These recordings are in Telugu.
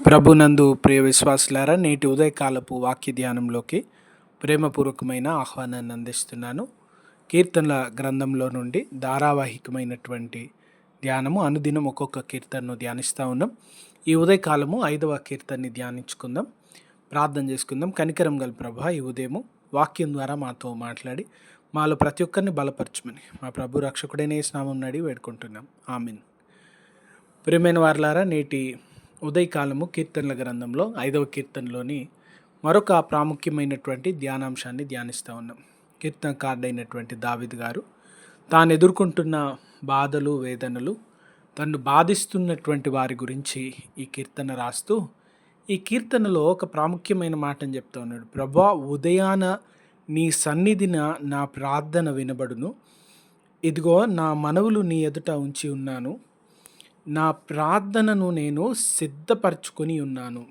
ప్రభునందు ప్రియ విశ్వాసులారా నేటి ఉదయకాలపు వాక్య ధ్యానంలోకి ప్రేమపూర్వకమైన ఆహ్వానాన్ని అందిస్తున్నాను. కీర్తనల గ్రంథంలో నుండి ధారావాహికమైనటువంటి ధ్యానము అనుదినం ఒక్కొక్క కీర్తనను ధ్యానిస్తూ ఉన్నాం. ఈ ఉదయకాలము ఐదవ కీర్తన్ని ధ్యానించుకుందాం. ప్రార్థన చేసుకుందాం. కనికరం గల ప్రభా ఈ ఉదయము వాక్యం ద్వారా మాతో మాట్లాడి మాలో ప్రతి ఒక్కరిని బలపరచమని. మా ప్రభు రక్షకుడైన స్నామం నడి వేడుకుంటున్నాం. ఆమెన్. ప్రియమైన వారలారా నేటి ఉదయకాలము కీర్తనల గ్రంథంలో ఐదవ కీర్తనలోని మరొక ప్రాముఖ్యమైనటువంటి ధ్యానాంశాన్ని ధ్యానిస్తూ ఉన్నాం. కీర్తనకారుడైనటువంటి దావిద్ గారు తాను ఎదుర్కొంటున్న బాధలు వేదనలు తను బాధిస్తున్నటువంటి వారి గురించి ఈ కీర్తన రాస్తూ ఈ కీర్తనలో ఒక ప్రాముఖ్యమైన మాటని చెప్తా ఉన్నాడు. ప్రభా ఉదయాన నీ సన్నిధిన నా ప్రార్థన వినబడును. ఇదిగో నా మనవులు నీ ఎదుట ఉంచి ఉన్నాను. నా ప్రార్థనను నేను సిద్ధపరచుకొని ఉన్నాను.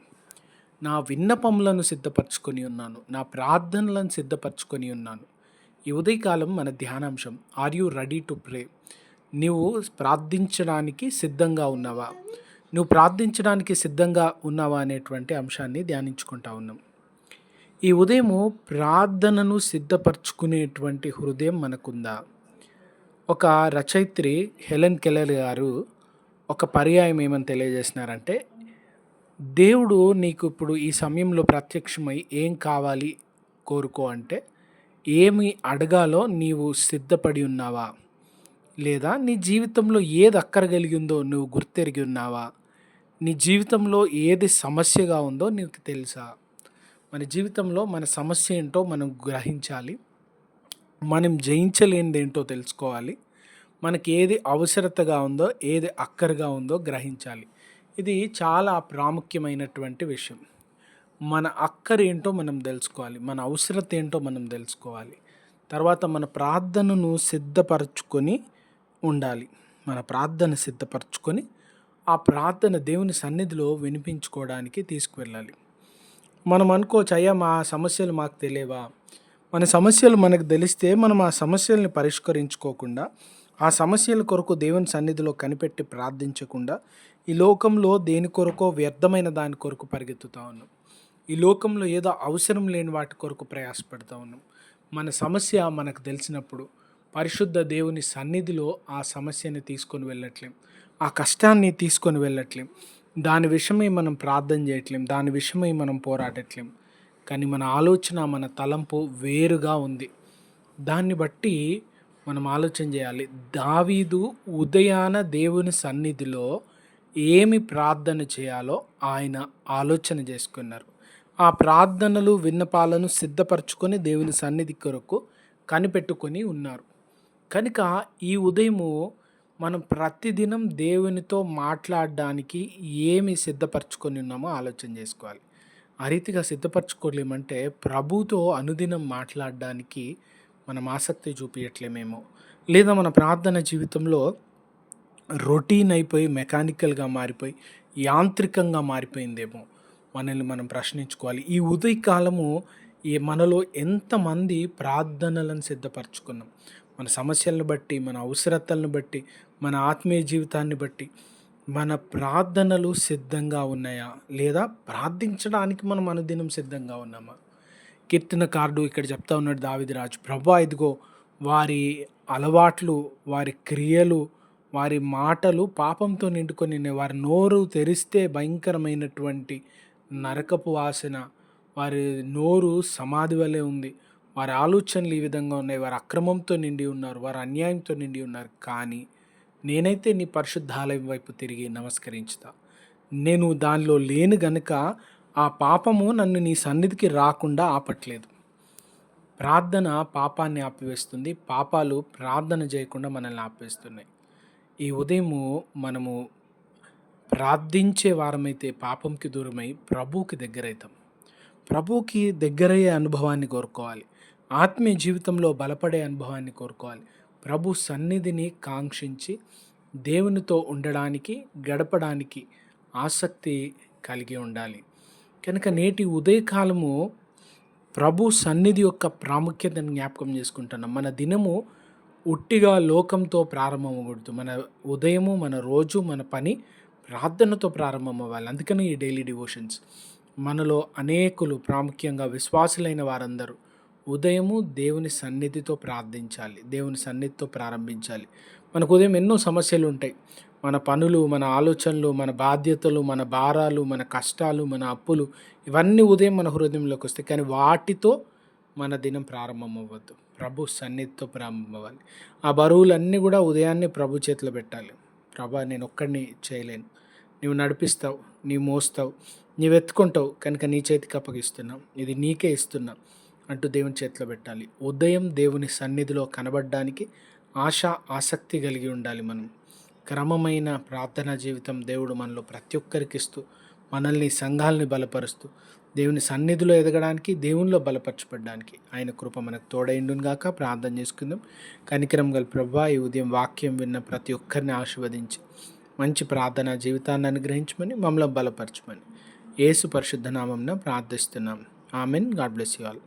నా విన్నపములను సిద్ధపరచుకొని ఉన్నాను. నా ప్రార్థనలను సిద్ధపరచుకొని ఉన్నాను. ఈ ఉదయకాలం మన ధ్యానాంశం are you ready to pray నువ్వు ప్రార్థించడానికి సిద్ధంగా ఉన్నావా? నువ్వు ప్రార్థించడానికి సిద్ధంగా ఉన్నావా అనేటువంటి అంశాన్ని ధ్యానించుకుంటా ఉన్నాం. ఈ ఉదయము ప్రార్థనను సిద్ధపరచుకునేటువంటి హృదయం మనకుందా? ఒక రచయిత్రి హెలెన్ కెలర్ గారు ఒక పర్యాయం ఏమని తెలియజేసినారంటే దేవుడు నీకు ఇప్పుడు ఈ సమయంలో ప్రత్యక్షమై ఏం కావాలి కోరుకో అంటే ఏమి అడగాలో నీవు సిద్ధపడి ఉన్నావా? లేదా నీ జీవితంలో ఏది అక్కరగలిగి ఉందో నువ్వు గుర్తెరిగి ఉన్నావా? నీ జీవితంలో ఏది సమస్యగా ఉందో నీకు తెలుసా? మన జీవితంలో మన సమస్య ఏంటో మనం గ్రహించాలి. మనం జయించలేనిదేంటో తెలుసుకోవాలి. మనకి ఏది అవసరతగా ఉందో ఏది అక్కరగా ఉందో గ్రహించాలి. ఇది చాలా ప్రాముఖ్యమైనటువంటి విషయం. మన అక్కర ఏంటో మనం తెలుసుకోవాలి. మన అవసరత ఏంటో మనం తెలుసుకోవాలి. తర్వాత మన ప్రార్థనను సిద్ధపరచుకొని ఉండాలి. మన ప్రార్థన సిద్ధపరచుకొని ఆ ప్రార్థన దేవుని సన్నిధిలో వినిపించుకోవడానికి తీసుకువెళ్ళాలి. మనం అనుకోవచ్చు అయ్యా మా సమస్యలు మాకు తెలియవా? మన సమస్యలు మనకు తెలిస్తే మనం ఆ సమస్యల్ని పరిష్కరించుకోకుండా ఆ సమస్యల కొరకు దేవుని సన్నిధిలో కనిపెట్టి ప్రార్థించకుండా ఈ లోకంలో దేని కొరకో వ్యర్థమైన దాని కొరకు పరిగెత్తుతూ ఉన్నాం. ఈ లోకంలో ఏదో అవసరం లేని వాటి కొరకు ప్రయాసపడుతూ ఉన్నాం. మన సమస్య మనకు తెలిసినప్పుడు పరిశుద్ధ దేవుని సన్నిధిలో ఆ సమస్యని తీసుకొని వెళ్ళట్లేం. ఆ కష్టాన్ని తీసుకొని వెళ్ళట్లేం. దాని విషయమై మనం ప్రార్థన చేయట్లేం. దాని విషయమై మనం పోరాడట్లేం. కానీ మన ఆలోచన మన తలంపు వేరుగా ఉంది. దాన్ని బట్టి మనం ఆలోచన చేయాలి. దావీదు ఉదయాన దేవుని సన్నిధిలో ఏమి ప్రార్థన చేయాలో ఆయన ఆలోచన చేసుకున్నారు. ఆ ప్రార్థనలు విన్నపాలను సిద్ధపరచుకొని దేవుని సన్నిధి కొరకు కనిపెట్టుకొని ఉన్నారు. కనుక ఈ ఉదయము మనం ప్రతిదినం దేవునితో మాట్లాడడానికి ఏమి సిద్ధపరచుకొని ఉన్నామో ఆలోచన చేసుకోవాలి. ఆ రీతిగా సిద్ధపరచుకోలేమంటే ప్రభుతో అనుదినం మాట్లాడడానికి మనం ఆసక్తి చూపించట్లేమేమో లేదా మన ప్రార్థన జీవితంలో రొటీన్ అయిపోయి మెకానికల్గా మారిపోయి యాంత్రికంగా మారిపోయిందేమో మనల్ని మనం ప్రశ్నించుకోవాలి. ఈ ఉదయకాలము ఈ మనలో ఎంతమంది ప్రార్థనలను సిద్ధపరచుకున్నాం? మన సమస్యలను బట్టి మన అవసరతలను బట్టి మన ఆత్మీయ జీవితాన్ని బట్టి మన ప్రార్థనలు సిద్ధంగా ఉన్నాయా? లేదా ప్రార్థించడానికి మనం అనుదినం సిద్ధంగా ఉన్నామా? కీర్తన కార్డు ఇక్కడ చెప్తా ఉన్నాడు దావిదిరాజు ప్రభా ఇదిగో వారి అలవాట్లు వారి క్రియలు వారి మాటలు పాపంతో నిండుకొని వారి నోరు తెరిస్తే భయంకరమైనటువంటి నరకపు వాసన వారి నోరు సమాధి వలె ఉంది. వారి ఆలోచనలు ఈ విధంగా ఉన్నాయి. వారు అక్రమంతో నిండి ఉన్నారు. వారు అన్యాయంతో నిండి ఉన్నారు. కానీ నేనైతే నీ పరిశుద్ధాలయం వైపు తిరిగి నమస్కరించుతా. నేను దానిలో లేను గనుక ఆ పాపము నన్ను నీ సన్నిధికి రాకుండా ఆపట్లేదు. ప్రార్థన పాపాన్ని ఆపివేస్తుంది. పాపాలు ప్రార్థన చేయకుండా మనల్ని ఆపేస్తున్నాయి. ఈ ఉదయము మనము ప్రార్థించే వారమైతే పాపంకి దూరమై ప్రభువుకి దగ్గరవుతాం. ప్రభువుకి దగ్గరయ్యే అనుభవాన్ని కోరుకోవాలి. ఆత్మీయ జీవితంలో బలపడే అనుభవాన్ని కోరుకోవాలి. ప్రభు సన్నిధిని కాంక్షించి దేవునితో ఉండడానికి గడపడానికి ఆసక్తి కలిగి ఉండాలి. కనుక నేటి ఉదయకాలము ప్రభు సన్నిధి యొక్క ప్రాముఖ్యతను జ్ఞాపకం చేసుకుంటున్నాం. మన దినము ఉట్టిగా లోకంతో ప్రారంభమకూడదు మన ఉదయము మన రోజు మన పని ప్రార్థనతో ప్రారంభం అవ్వాలి అందుకని ఈ డైలీ డివోషన్స్. మనలో అనేకులు ప్రాముఖ్యంగా విశ్వాసులైన వారందరూ ఉదయము దేవుని సన్నిధితో ప్రార్థించాలి దేవుని సన్నిధితో ప్రారంభించాలి. మనకు ఉదయం ఎన్నో సమస్యలు ఉంటాయి మన పనులు మన ఆలోచనలు మన బాధ్యతలు మన భారాలు మన కష్టాలు మన అప్పులు ఇవన్నీ ఉదయం మన హృదయంలోకి వస్తాయి. కానీ వాటితో మన దినం ప్రారంభం అవ్వద్దు ప్రభు సన్నిధితో ప్రారంభం అవ్వాలి ఆ బరువులన్నీ కూడా ఉదయాన్నే ప్రభు చేతిలో పెట్టాలి. ప్రభా నేను ఒక్కడిని చేయలేను. నీవు నడిపిస్తావు నీవు మోస్తావు నీవు ఎత్తుకుంటావు కనుక నీ చేతికి అప్పగిస్తున్నావు ఇది నీకే ఇస్తున్నా అంటూ దేవుని చేతిలో పెట్టాలి. ఉదయం దేవుని సన్నిధిలో కనబడడానికి ఆశ ఆసక్తి కలిగి ఉండాలి మనం. క్రమమైన ప్రార్థనా జీవితం దేవుడు మనలో ప్రతి ఒక్కరికి ఇస్తూ మనల్ని సంఘాలని బలపరుస్తూ దేవుని సన్నిధిలో ఎదగడానికి దేవునిలో బలపరచబడడానికి ఆయన కృప మనకు తోడైండును గాక ప్రార్థన చేసుకుందాం. కనికరం గల ప్రభా ఈ ఉదయం వాక్యం విన్న ప్రతి ఒక్కరిని ఆశీర్వదించి మంచి ప్రార్థనా జీవితాన్ని అనుగ్రహించమని మమ్మల్ని బలపరచమని ఏసు పరిశుద్ధ నామంన ప్రార్థిస్తున్నాం. Amen. God bless you all.